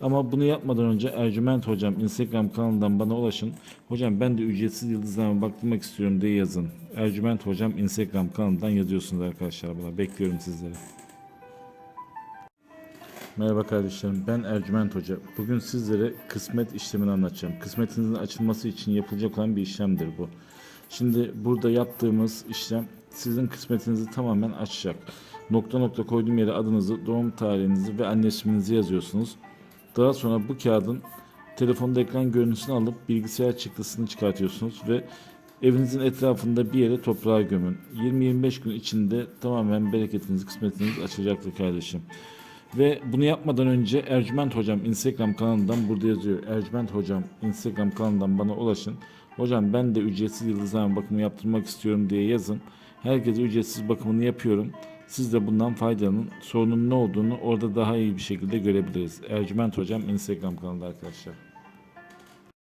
Ama bunu yapmadan önce Ercüment Hocam Instagram kanalından bana ulaşın. Hocam ben de ücretsiz yıldızlarıma baktırmak istiyorum diye yazın. Ercüment Hocam Instagram kanalından yazıyorsunuz arkadaşlar bana. Bekliyorum sizleri. Merhaba kardeşlerim ben Ercüment Hoca. Bugün sizlere kısmet işlemini anlatacağım. Kısmetinizin açılması için yapılacak olan bir işlemdir bu. Şimdi burada yaptığımız işlem sizin kısmetinizi tamamen açacak. Nokta nokta koyduğum yere adınızı, doğum tarihinizi ve anne isminizi yazıyorsunuz. Daha sonra bu kağıdın telefonda ekran görüntüsünü alıp bilgisayar çıktısını çıkartıyorsunuz ve evinizin etrafında bir yere toprağa gömün. 20-25 gün içinde tamamen bereketiniz, kısmetiniz açılacaktır kardeşim. Ve bunu yapmadan önce Ercüment Hocam Instagram kanalından burada yazıyor. Ercüment Hocam Instagram kanalından bana ulaşın. Hocam ben de ücretsiz yıldızlama bakımı yaptırmak istiyorum diye yazın. Herkese ücretsiz bakımını yapıyorum. Siz de bundan faydalanın. Sorunun ne olduğunu orada daha iyi bir şekilde görebiliriz. Ercüment Hocam Instagram kanalında arkadaşlar.